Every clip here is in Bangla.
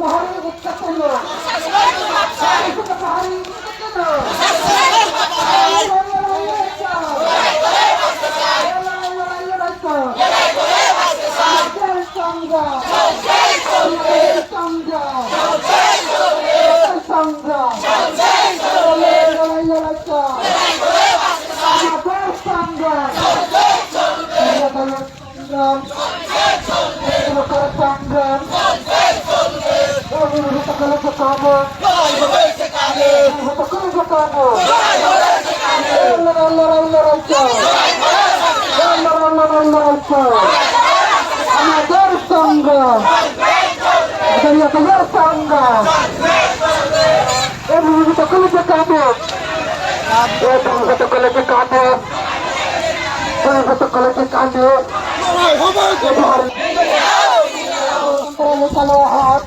পাহাড়ি হত্যা করল। পাহাড়ি আমাদের সংগ্রাম আমাদের সংগ্রাম এবং সকলকে কাঁদে এবং সকলকে কাঁদে সকলকে কাঁদে চালো হাত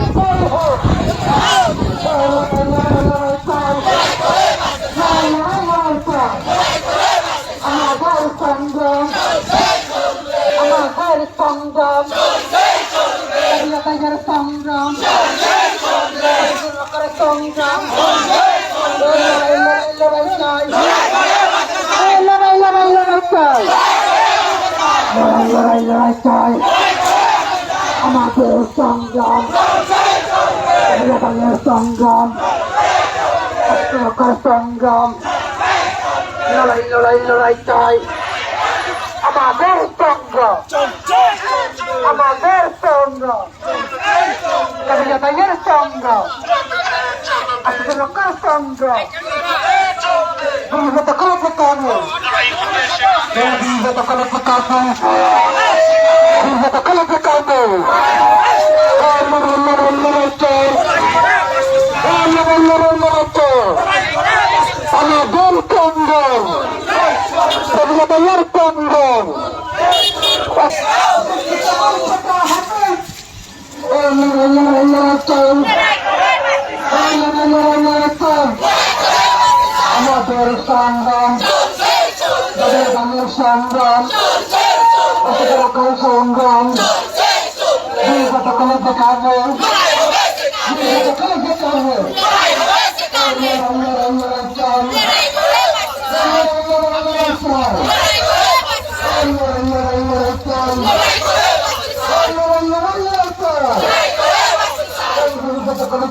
আমার সংগ্রাম আমার সংগ্রাম এলাকার সংগ্রাম সংগ্রাম লড়াই চাই লড়াই লড়াই লড়াই চাই লড়াই লড়াই লড়াই চাই আমাদের সংগ্রাম এলাকার সংগ্রাম এলাকার সংগ্রাম লড়াই লড়াই লড়াই চাই আমাদের সংগ্রাম আমাদের সংগ্রাম কবিতাদের সংগ্রাম আসলে লোকের সংগ্রাম বিগত করে কানে বিগত করে কানে বিগত করে কানে আমাদের সংগ্রাম কবিতাদের সংগ্রাম আমাদের সংগ্রাম আমাদের গ্রামের সংগ্রাম অসুবিধার সংগ্রাম বিগত কোনো দেখাবে বিগত কোনো দেখাবে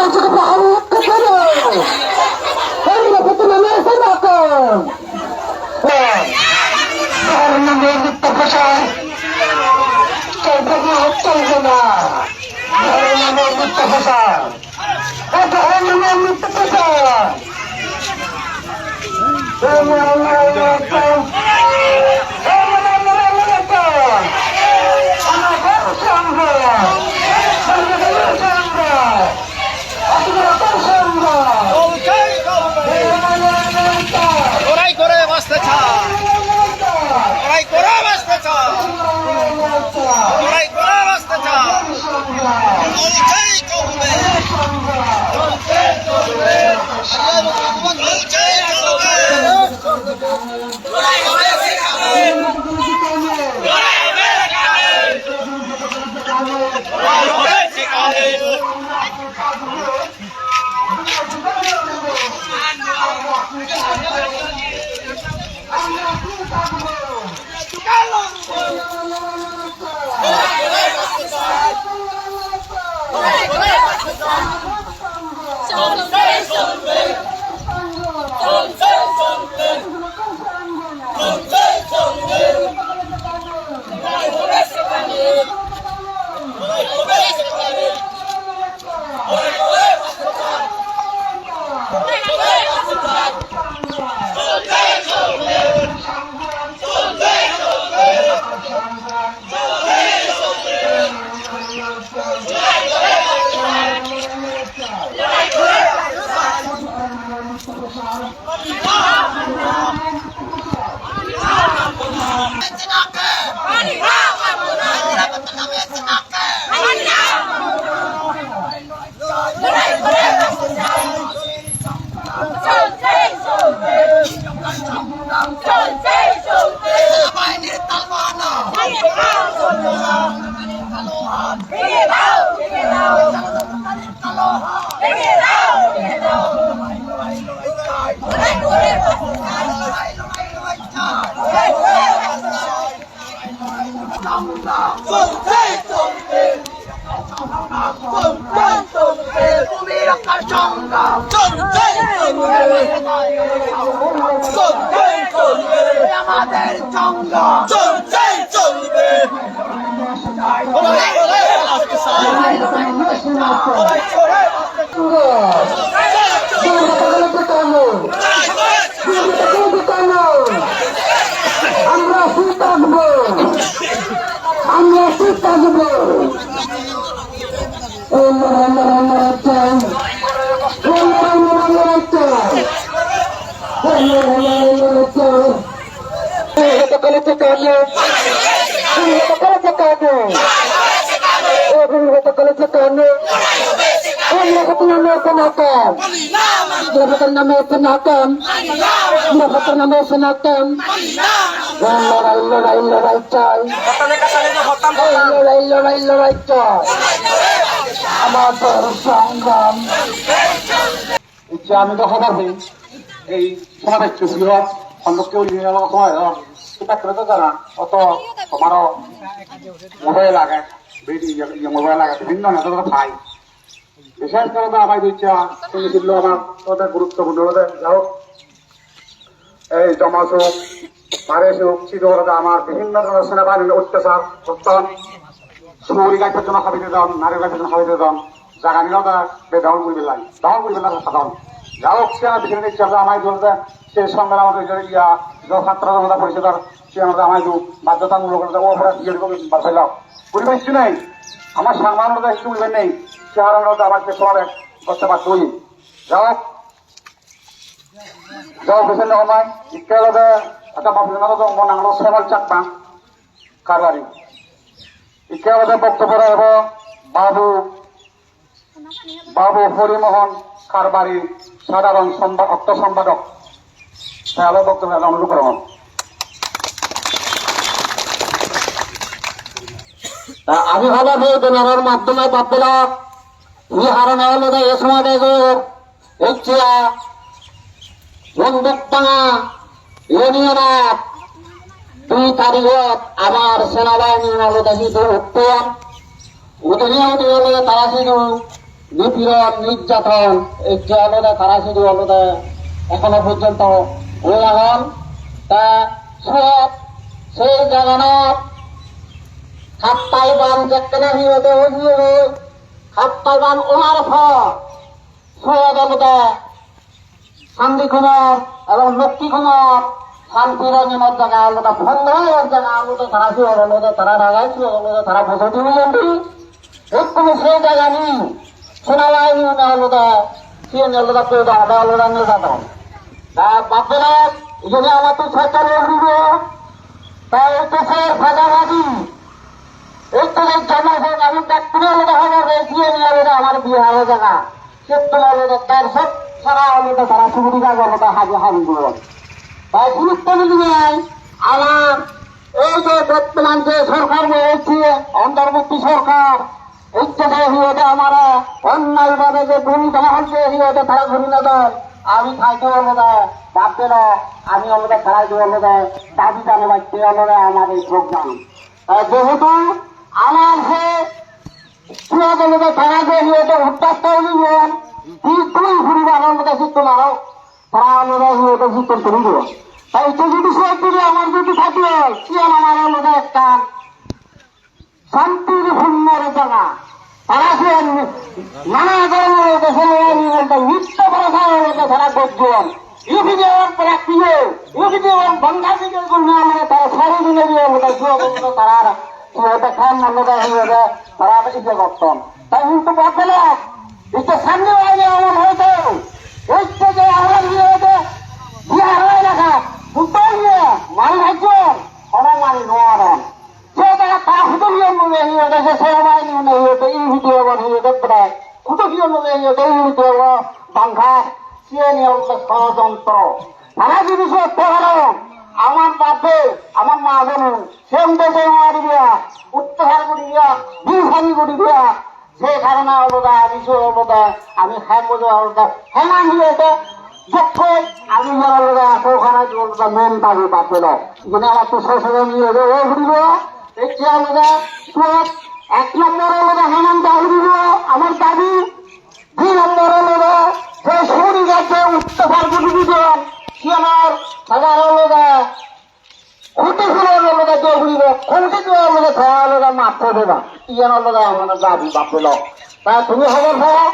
Emang ketemu masa makan Karena milik terbesar Terbagi tergena Karena milik terbesar Karena milik terbesar লড়াই লড়াই হবে লড়াই করে আমরা সুখ থাকব আমরা সুখ থাকব এই লড়াই লড়াই লড়াই চাই এই লড়াই লড়াই লড়াই চাই এই লড়াই লড়াই লড়াই চাই এই হতে কলেছে কাজে এই হতে কলেছে কাজে এই হতে কলেছে কাজে Dapat nama penakan. Dapat nama penakan. Dapat nama penakan. Lorong lorong lorong coy. Lorong lorong lorong coy. আমাদের সংগ্রাম যে আমি তো খবর হই এই সমাবেশ উলিয়ে গেল সময় জানা অত তোমারও মোবাইল লাগে মোবাইল লাগে বিভিন্ন নেতা পাই বিশেষ করে তো আমার ইচ্ছা তুমি আমার গুরুত্বপূর্ণ যাও এই আমার বিভিন্ন ধরনের সেনাবাহিনীর অত্যাচার হত্যন সুরি গাছের জন্য খাবিতে দাম নারী গাছের জন্য করে পেলাই দখল করে পেলাম সাধারণ। সে আমার বিশেষ ইচ্ছা আমার চলতে সে সংগ্রাম আমাদের ইয়া সে আমাদের বাধ্যতামূলক ও অপরাধ বাঁচাইলাম পরিবেশ নেই? আমার কিছু বলবেন নেই? যা হোক বেশি সময় ইত্যাদি তো মনে হলো সবার চাকমা, কারবারি। বক্তব্য রাখব, বাবু বাবু হরিমোহন কারবারি, সাধারণ অর্থ সম্পাদক। তাহলে বক্তব্য রাখা অনুরোধ করব আমি হলো বেদনার মাধ্যমে বাপলা ই হারানো হলো এ সময় দেখো ইচ্ছা বন্দুক টাঙা ইউনিয়নাথ দুই তারিখত আমার সেনাবাহিনী তো উত্তর উদনীয় হলো তারা শুধু নিপীড়ন নির্যাতন এই যে আলাদা তারা শুধু আলাদা এখনও পর্যন্ত হয়ে এখন তা সব সেই জাগানত সাতটাই বান যেখানে হিরোতে হইয়ে হই সাতটাই বান ওনার ফল আলাদা শান্তিখনৰ এবং লক্ষীখনৰ শান্তিৰঞ্জনৰ জেগা আলাদা ভণ্ডাৰৰ জেগা আলাদা তারা ছিল আলাদা তারা রাগাইছিল আলাদা তারা বসতি বুঝলি কোনো সেই জায়গা নেই। সেনাবাহিনী আলাদা সে আলাদা কেউ আলাদা আলাদা নির্যাতন তা বাপেরা যদি আমার তো সরকার উঠব তা এই তো স্যার, ভাগাভাগি। তো এই জনসং আমি ডাক্তার আলাদা হবে রেজিয়ে নিয়ে আলাদা আমার বিহারের জায়গা সত্য আলাদা তার সব সারা আলাদা তারা সুবিধা আলাদা হাজি হাজি করবেন তাই গুরুত্ব নিয়ে আমার এই যে বর্তমান যে সরকার রয়েছে, অন্তর্বর্তী সরকার ইচ্ছাতে হিওতে আমার অন্যায় ভাবে যে ভূমি দেওয়া হচ্ছে হিওতে তারা ঘুরি না দেয়। আমি খাইতে হলো দেয় ভাবতে না, আমি হলো খেলাইতে হলো দেয় দাবি জানে বাড়তে হলো আমার এই প্রোগ্রাম। যেহেতু আমার সে বলে তারা যে হিওতে উত্তাস্ত হয়ে তুই ঘুরিবার হলো দেখি তোমারও তারা হলো হিওতে জিতন করে দিব তাই তো যদি সব আমার যদি থাকি, কি হলো একটা শান্তির ভূমির জায়গা তারা সে নানা ধরনের দেশে নিত্য পড়াশোনা তারা করছেন তারা এটা খান অন্যটা হয়ে তারা ইচ্ছা করতাম। তাই কিন্তু বদলাম ইচ্ছা সামনে আগে আমার হয়তো ওই থেকে আমার বিয়ে হতে বিয়ে হয়ে দেখা বুঝতে মাল ভাগ্যর ওরা মাল নোয়ারাম যে তারা তা হুতো বিয়ে মনে হয়ে গেছে সে আমার মনে হয়ে গেছে এই ভিডিও মনে হয়ে গেছে প্রায় হুতো বিয়ে মনে হয়ে গেছে এই ভিডিও ষড়যন্ত্র আমার বাপে, আমার মা জানুন সেম দেশে মারি দিয়া উত্তর করি দিয়া বিহারি করি দিয়া সেই কারণে অলদা কিছু অলদা আমি খাই মজা অলদা হেমা হিয়েছে যখন আমি আমার নিয়ে ও ঘুরিব এক অলদা হেমান ঘুরিব আমার দাবি, দুই নম্বর হলো যে শরীর আছে উত্তফার বুঝিবেন কি আমার? সাদা হলো খুঁটি ফুলের লোক দৌড়িব খুঁটি দেওয়ার লোক খাওয়া লোক মাত্র দেবা? ইয়ান লোক আমার দাবি বাপল তা তুমি খবর পাও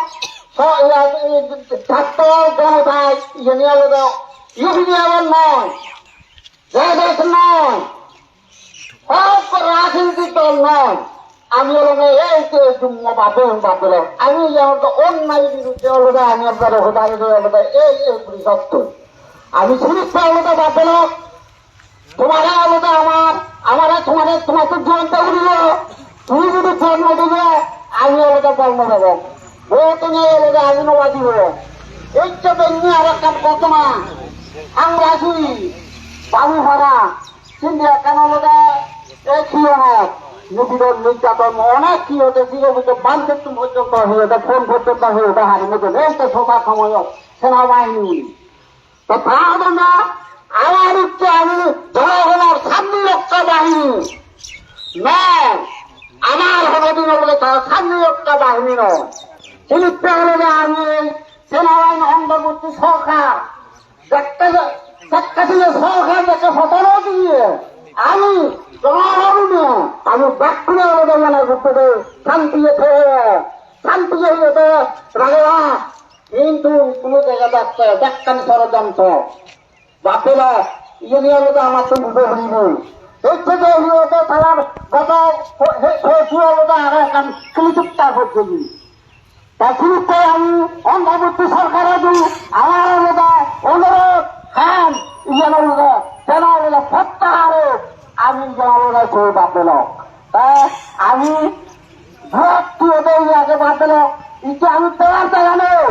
ছাত্র জনতায় ইয়ে লোক ইউপি আমার নয় দেশ নয়। সব রাজনীতিক দল নয়। আমি হলো এই যে বাপে বাপেল আমি যেমন অন্যায় বিরুদ্ধে হলো আমি আপনার হোদারে হলো এই এই সত্য আমি সুনিশ্চিত হলো বাপেল তোমারা আলাদা আমার আমার তোমার তোমার তো জন্ম উঠিল তুমি যদি জন্ম দিবে আমি আলাদা জন্ম দেব। ও, তুমি আলাদা আমি নবা দিব এই তো বেঞ্জি আর একটা ঘটনা। আমরা আছি বাবু ভাড়া কিন্তু কেন আলাদা এই কি অনেক নিবিড় নির্যাতন, অনেক কি হতে হতে বান্ধব পর্যন্ত হয়ে ওটা ফোন পর্যন্ত হয়ে ওটা হারিয়ে তো সবার সময় সেনাবাহিনী। তাহলে আমার হচ্ছে আমি জনগণের সামনে রক্ষা বাহিনী নয়, আমার হলদিন হলে তার সামনে রক্ষা বাহিনী নয়। চরিত্র হলো যে আমি সেনাবাহিনী অন্তর্বর্তী সরকার। একটা একটা ছিল সরকার একটা সতর্ক দিয়ে আমি জনগণ আমি ব্যাকুলে মানে করতে শান্তি শান্তি হয়ে রাগা কিন্তু কোনো জায়গা দেখতে দেখতাম ষড়যন্ত্র। বাপেরা নিয়ে হলো আমার তো মুখে হইব থেকে তা আমি অন্ধবর্তী সরকারে দিই আমার হলো অনুরোধ, খান আমি হলো সেই তা আগে বাপেল ইচ্ছে আমি দেওয়ার জায়গা নেই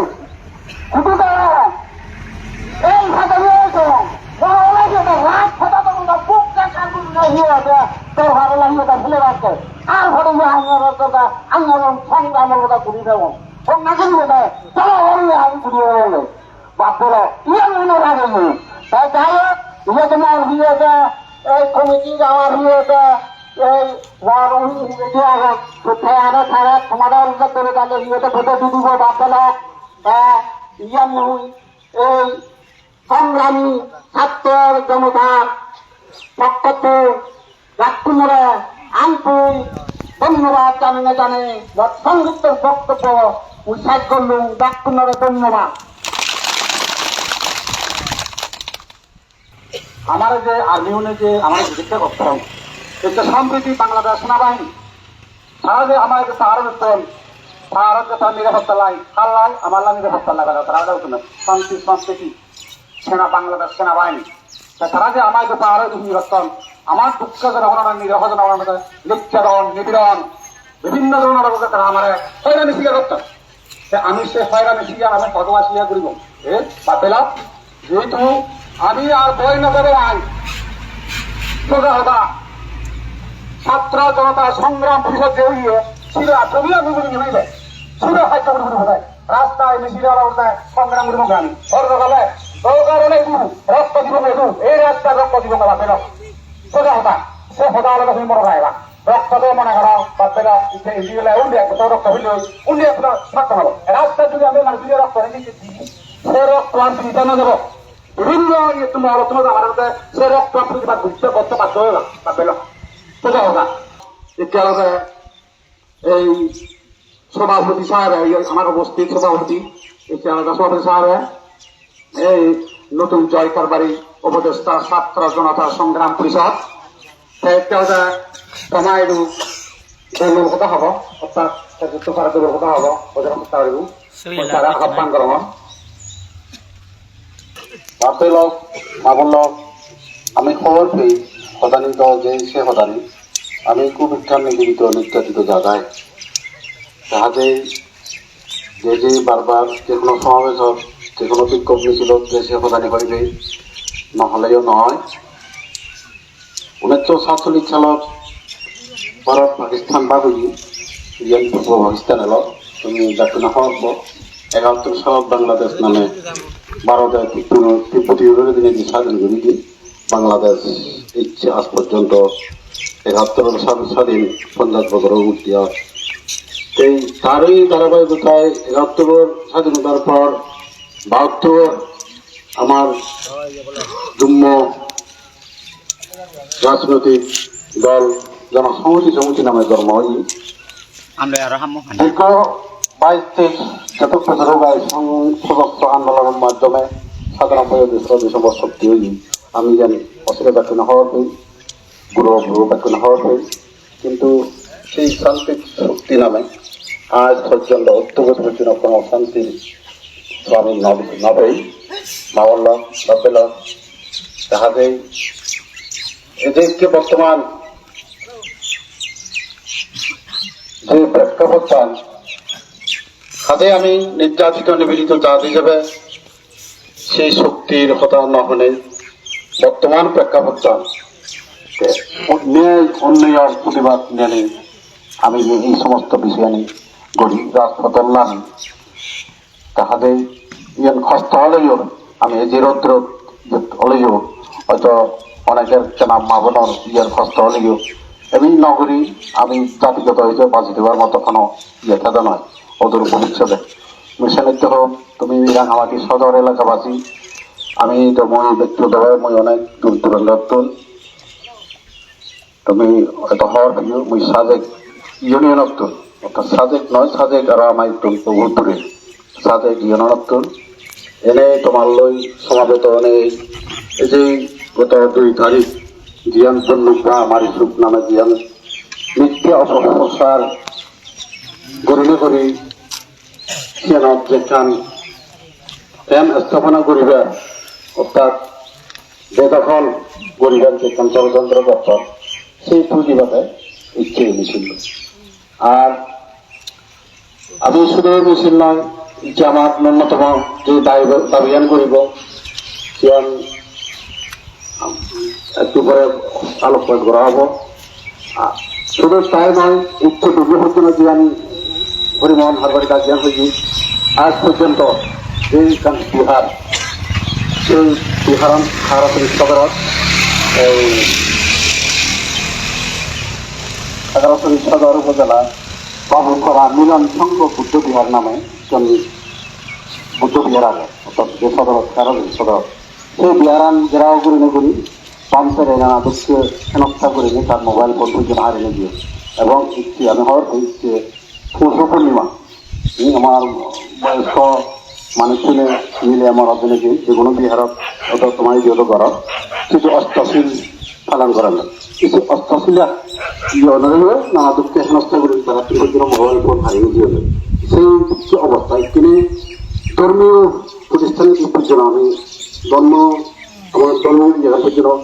এই ভাবে রয়েছে রাত ফটা তো বুক তোর ভালো লাগে এটা ভুলে রাখছে আর ঘরে যে আমার কথা ঘুরি দেব। সব না চলো ওই আমি ঘুরি দেবো। বাপ বলো ইয়ে মনে লাগে নি তাই যাই হোক ইয়ে তোমার হিয়েছে এই কমিটি যাওয়ার হিয়েছে এই অল্প করে তাহলে ইয়েতে ভোটে দিব বাপ বলো হ্যাঁ ইয়ে মুই, এই সংগ্রামী ছাত্র জনতার পক্ষতে রাজকুমারে আন্তরিক ধন্যবাদ জানে জানে সংযুক্ত বক্তব্য উৎসাহ করলুম ডাকুমারে ধন্যবাদ। আমার যে আর্মি উনি যে আমার জিজ্ঞাসা করতাম এটা সম্প্রীতি বাংলাদেশ সেনাবাহিনী। তারা যে আমার তাহার বেতন তাহার তার নিরাপত্তা লাই তার লাই আমার লাই নিরাপত্তা লাগে তারা যাও শান্তি সংস্কৃতি সেনা বাংলাদেশ সেনাবাহিনী। তারা যে আমার তাহার যে নিরতন আমার দুঃখ জনগণনা নিরহ জনগণনা নির্যাতন নিপীড়ন, বিভিন্ন ধরনের লোকে তারা আমার হয়রানি স্বীকার করতাম আমি সে হয়রানি স্বীকার আমি ভগবান স্বীকার করিব। এ বাপেলা যেহেতু আমি আর বই নজরে আই সোজা হতা ছাত্র জনতা সংগ্রাম পরিষদ যে হইয়ে, ছিল ছবি আমি বলি নিবে ছিল বলি বলি হয় রাস্তায় মিছিল রাস্তায় সংগ্রাম করিব আমি ওর গেলে হলে দিব, রক্ত দিব এদু এই রাস্তায় রক্ত দিব না বাপেরা সোজা হতা সে হতা হলে তুমি মনে রাখবা রক্ত দিয়ে মনে করো, বাপেরা ইচ্ছে ইন্ডিয়া উন্ডিয়া কত রক্ত হইলে? উন্ডিয়া কোনো থাকতে হবে রাস্তায় যদি আমি মানে দিয়ে রক্ত রেখে সে রক্ত আর চিন্তা না দেবো? বিভিন্ন ইয়ে তুমি আলোচনা আমার সে রক্ত আপনি করতে বাধ্য হয়ে গেল বাপেরা সোজা হতা এতিয়ালৈকে এই সভাপতি সাহেব এই আমার উপস্থিত সভাপতি এতিয়ালৈকে সভাপতি সাহেব এই নতুন জয়কার বাড়ি উপদেষ্টা ছাত্র জনতা সংগ্রাম পরিষদ কথা হ'ব কথা হ'ব তারা আহ্বান করব। আমি খবর পেয়ে সদানিত যে সে সদানি আমি কুবিখ্যান নিগৃহীত নির্যাতিত জায়গায়। তাহাতে যে যে বারবার যে কোনো সমাবেশত যে কোনো বিক্ষোভ মিছিলত যে সে সদানি করিবে নহলেও নয়। উনিশশো সাতচল্লিশ সালত ভারত, পাকিস্তান বাগুলি ইয়ান পূর্ব পাকিস্তান এলো। তুমি দক্ষিণ হওয়ার একাত্তর সালত বাংলাদেশ নামে ভারতে ত্রিপুটি দিনে যে স্বাধীন করি বাংলাদেশ ইচ্ছে আজ পর্যন্ত একাত্তর সাল স্বাধীন পঞ্চাশ বছরের ইতিহাস এই তারই ধারাবাহিকতায় একাত্তর স্বাধীনতার পর বাহাত্তর আমার যুগ্ম রাজনৈতিক দল জনসংহতি সমিতি নামে জন্ম হয়। হামো দীর্ঘ বাইশ তেইশ শতক বছর সদস্য আন্দোলনের মাধ্যমে সাধারণ ডিসেম্বর শক্তি হই আমি জানি অসুবিধা ব্যাখ্যা হওয়ার গুরু গুরু ব্যাখ্যা কিন্তু সেই শান্তির শক্তি নামে আজ পর্যন্ত অত্যবত পর্যন্ত কোনো শান্তির স্বামী নবেই। মাওয়াল্লা নবেল তাহাদের এদেরকে বর্তমান যে প্রেক্ষাপট চান হাতে আমি নির্যাতিত নিবেদিত জাত হিসেবে সেই শক্তির হতা নহনে বর্তমান প্রেক্ষাপট চান ন্যায় অন্যায়ের প্রতিবাদ জানি। আমি এই সমস্ত বিষয় নিয়ে রাজপথ নামি তাহাদের ইয়ান কষ্ট হলেও আমি এই যে রৌদ্র হলেও হয়তো অনেকের চেনা মাবনের ইয়ার কষ্ট হলেও এমনি নগরী আমি জাতিগত হয়েছে বাঁচি দেওয়ার মতো কোনো ইয়ে থাকা নয় ওদের ভবিষ্যতে। মিশনের তো তুমি রাঙামাটি সদর এলাকাবাসী, আমি তো মই ব্যক্তিগতভাবে মই অনেক দূর দূরান্ত তুমি হয়তো হওয়ার ভিউ মুই সাজেক ইউনিয়ন তুল অর্থাৎ সাজেক নয়, সাজেক আর আমার তুল বহুত দূরে। সাজেক ইউনিয়ন তুল এনে তোমার লই সমাবেত এনে এই যে গত দুই তারিখ জিয়ান বা আমার সুখ নামে জিয়ান নিত্য অপপ্রসার গরিলে করি সিয়ানত যেখান প্রেম স্থাপনা করিবা অর্থাৎ বেদখল গরিবের যেখান ষড়যন্ত্র দপ্তর সেই প্রতিবাদে ইচ্ছে মিছিল আর আমি শুধু মিছিল নয়, যে আমার ন্যূনতম যে দাবি- দাবিয়ান করিব সিয়ান একটু পরে আলোকপাত করা হব। শুধু তাই নয়, উচ্চ দুর্যোগ জন্য যে আমি পরিবহন হারবারি কাজিয়ান হয়েছি, আজ পর্যন্ত এই বিহার, সেই বিহার সদরত এই এগারোশরী সদর উপজেলা বাবুল করা মিলন সংঘ বুদ্ধ বিহার নামে একজন বুদ্ধ বিহার আছে অর্থাৎ যে সদর কারণ সদর। সেই বিহারান জেরাও করে নেগুলি পাম্পের এগানা দুঃখে শনাক্তা করে নিয়ে তার মোবাইল পর্যন্ত হারিয়ে গিয়ে। এবং ইচ্ছে আমি হওয়ার ইচ্ছে পৌষ পূর্ণিমা। আমার বয়স্ক মানুষজনে মিলে আমার অধীনে যেগুলো বিহারত অত তোমায় বিহত করত কিছু অষ্টশীল পালন করা যায়। কিছু অষ্টশীলা ইয়ে অনুযায়ী নানা দুঃখে হেনস্থা করে তারা। মোবাইল ফোন হারিয়ে দিয়ে সেই অবস্থায় তিনি ধর্মীয় প্রতিষ্ঠানের জন্য আমি ধর্ম, আমার ধর্ম জন্য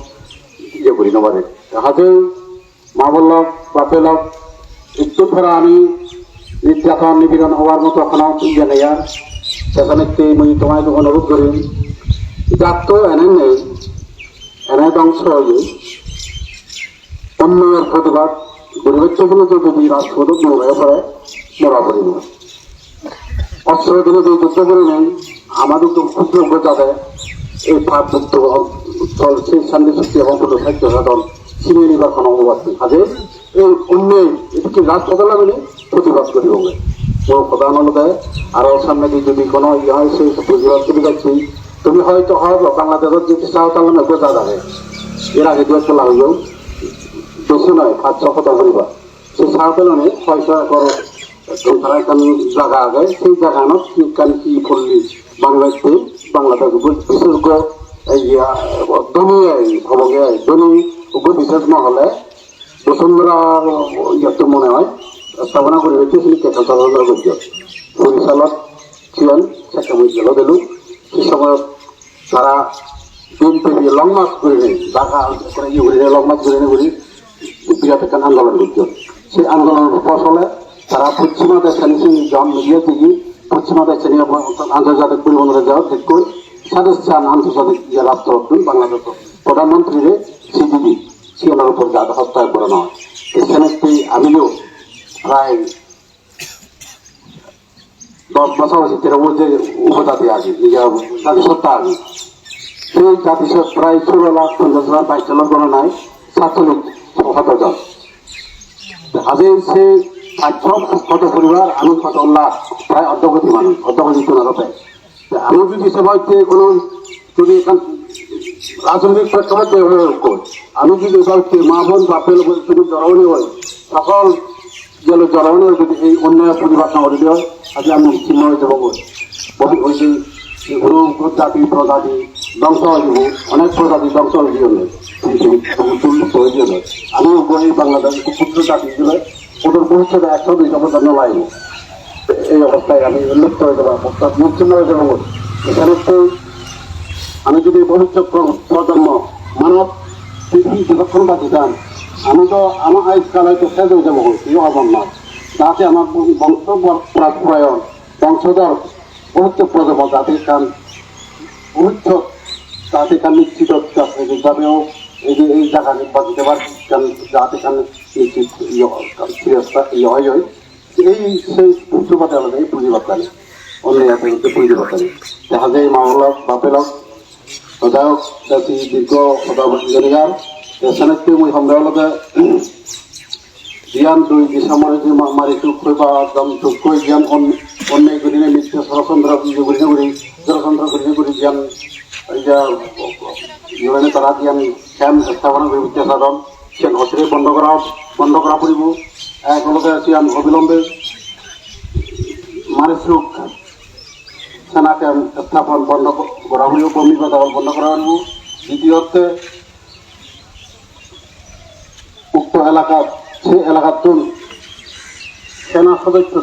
ইয়ে করি নবারে হাতে মা বললাম বাপে লাভ একটু ধরা আমি নির্যাতন, নিপীড়ন হওয়ার মতো এখনও ইয়ে নেই আর। সেখানে মুই তোমায় অনুরোধ করি। যার তো নেই। এনে ধ্বংস হয়ে অন্যের প্রতিবাদ দুর্ভিক্ষগুলো তো যদি রাজপথ হয়ে পড়ে মরা পড়ি না অস্ত্র দিলে যে যুদ্ধ করে নেই আমাদের তো ক্ষুদ্র যাতে এই পাপ যুদ্ধ দল সেই শান্তি শক্তি এবং কোনো সাহিত্য সাধন ছিনিয়ে নিবার কোনো অনুবাদ নেই। কাজে এই অন্যের এদিকে রাজপথে লাগলে প্রতিবাদ করি হবে কোনো প্রধান অনুদায় আরও সামনে যদি কোনো ইয়ে হয় সেই প্রতিবাদ করে যাচ্ছি তুমি হয়তো হয় বাংলাদেশের যদি চাও তাহলে গোটা যাবে এর আগে দু একটা লাগবেও বেশি নয় পাঁচ ছ কথা করিবা সেই সাঁওতালনে পয়সা করো। তারা এখন জায়গা আগে, সেই জায়গা নত কি করলি? বাংলাদেশ বাংলাদেশ বিশেষ করে এই ধনী হবগে ধনী বিশেষ নহলে বসুন্ধরা ইয়াতে মনে হয়, স্থাপনা করে রেখেছিল কেঁচা চন্দ্র গদ্য বরিশালত ছিলেন সেটা মই গেল দিল। সেই সময় তারা বিএনপি লং মার্চ করে নেই, ঢাকা ইয়ে লং মার্চ করে নেই বিরাট একটা আন্দোলন করছে সেই আন্দোলনের ফসলে তারা পশ্চিমা দেশে নিয়ে জন মিলিয়ে থেকে পশ্চিমা দেশে আন্তর্জাতিক পরিবহনের যাওয়া ঠিক করে সাদেশ চান আন্তর্জাতিক যে রাষ্ট্র বাংলাদেশ প্রধানমন্ত্রীর সিডিবি সিএনার উপর হত্যা করানো হয়। সেনেটটি আমিও প্রায় বছর ভিতরে ও যে উপজাতি আছে জাতিসত্তা আছে। সেই জাতিসত্তা প্রায় ষোলো লাখ পঞ্চাশ লাখ বাইশ জনের গণনায় ছাত্রলীগ সতেরো জন। আগে সে পাঁচশো কত পরিবার আমি কত লাখ প্রায় অর্ধগতি মানুষ অর্ধগতি তোলারতে আমি যদি সবাইকে কোনো যদি এখান রাজনৈতিক প্রেক্ষাপটে আমি যদি সবাইকে মা বোন, বাপের যদি হয় সকল গেলে হয় যদি এই অন্যায় পরিবার না করে হয় আজ আমি চিহ্ন হয়ে যাব। বহু হয়েছে কোনো জাতি প্রজাতি ধ্বংস হয়ে যাব অনেক প্রজাতি ধ্বংস হয়ে যাবে উন্মুক্ত হয়ে যাবে। আমি এই বাংলাদেশ ক্ষুদ্র জাতি হিসেবে ওদের ভবিষ্যতে একশো দুই অবদান লাগবে এই অবস্থায় আমি উন্মুক্ত হয়ে যাব, অর্থাৎ মুচ্ছিন্ন হয়ে যাব। এখানে আমি যদি ভবিষ্যৎ প্রজন্ম, মানব পৃথিবী যতক্ষণ বাঁচি চান আমি তো আমার আজকাল হয়তো শেষ হয়ে যাব হবার না যাতে আমার বংশ প্রায়ণ বংশধর ভবিষ্যৎ প্রজন্ম যাতে কান ভবিষ্যৎ যাতে কান নিশ্চিত যাবেও এই যে এই জায়গা নির্বাচিত কারণ যাতে কান নিশ্চিত ইয়ে হয়। এই সেই পুঁজিবাদ আলাদা এই পুঁজিবাদ জানে অন্য এত পুঁজিবাদ জানে যায় মামলা বাপেলক সদায়ক জাতি দীর্ঘ সদাবতীগার এসএনএসটি মই সন্দেহলতে জ্ঞান দুই ডিসেম্বরে যে মারি টুককৈ বা একদম টুককৈ জ্ঞান অন্যায় করিনে মিথ্যে ষড়যন্ত্র করিনে করি ষড়যন্ত্র করিনে করি জ্ঞান। ইউএনে তারা জ্ঞান ক্যাম্প স্থাপনা কৰি মিথ্যা সাধন সে হসরে বন্ধ করা বন্ধ করা পড়ব। একেলগে জ্ঞান অবিলম্বে মারিচুক সেনা ক্যাম্প স্থাপন বন্ধ করা হলেও কর্মী দল বন্ধ করা হব দ্বিতীয়তে এলাকা সে এলাকাতুন সেনা সদস্য।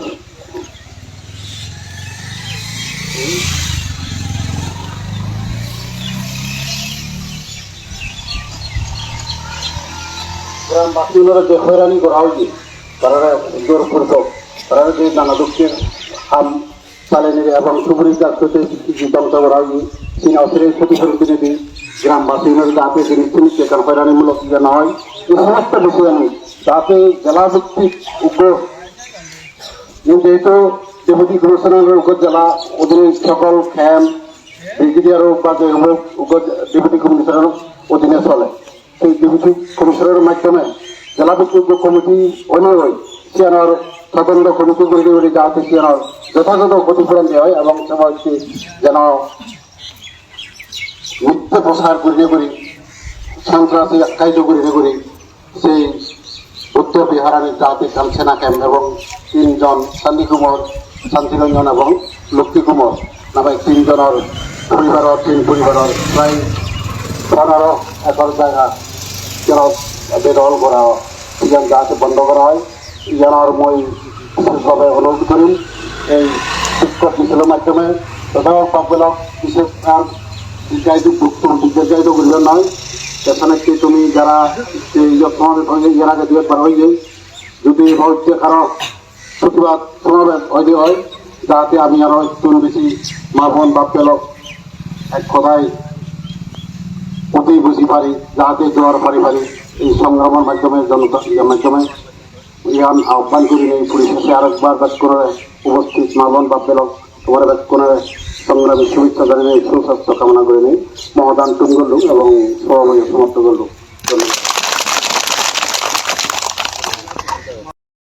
হয়রানি করা হয়েছে, তারা জোরপূর্বক তারা যে নানা দুঃখের হাম চালানি এবং সুপুরি কাজ করতে ধ্বংস করা হয়েছে সেই করে দিই গ্রামবাসীগুলোর যাতে জিনিস জিনিস এখানে হয়রানিমূলক ইয়ে না হয় এই সমস্ত বিষয় আমি যাতে জেলাভিত্তিক উপর যেহেতু ডেপুটি কমিশনারের উপজেলা অধীনে সকল ক্যাম্প, ব্রিগেডিয়ার বা হোক ডেপুটি কমিশনার অধীনে চলে। সেই ডেপুটি কমিশনারের মাধ্যমে জেলা ভিত্তিক কমিটি অনুযায়ী সিয়ানোর স্বতন্ত্র কমিটি দেবে যাতে সিয়ানোর যথাযথ ক্ষতিপূরণ দেওয়া হয় এবং সবাইকে যেন মিথ্যে প্রসার করিয়ে করি, সন্ত্রাসী আখ্যায়িত করি, সেই উত্তর বিহারানি জাতি সেনা ক্যাম্প এবং তিনজন শান্তি কুমার শান্তিরঞ্জন এবং লক্ষ্মী কুমার নামে তিনজনের পরিবারের তিন পরিবারের প্রায় পনেরো একর জায়গা বেদল করা হয়। যাতে বন্ধ করা হয়। যেনার মই বিশেষভাবে অনুরোধ করি, এই শিক্ষক মিছিলের মাধ্যমে। তথাও পাকবেলক বিশেষ দীর্ঘায়িত দীর্ঘায়িত করিবেন নয় কি তুমি যারা এই তোমাদের সঙ্গে এর আগে পার হয়ে যদি হচ্ছে কারও প্রতিবাদ সমাবেশ হইতে হয়, যাতে আমি আরও একটু বেশি মা বোন বাপ পেলক এক কথায় অতি বুঝি পারি, যাতে জোয়ার পারি এই সংগ্রামের মাধ্যমে, জনতা মাধ্যমে ইয়ান আহ্বান করি নেই পরিশেষে আরেকবার উপস্থিত মা বোন বাপ পেলক তোমার ব্যাক সংগ্রামী শুভেচ্ছা জানিয়ে সুস্বাস্থ্য কামনা করে নিই। মহাদান টুঙ্গল এবং সমাপ্ত করল ধন্যবাদ।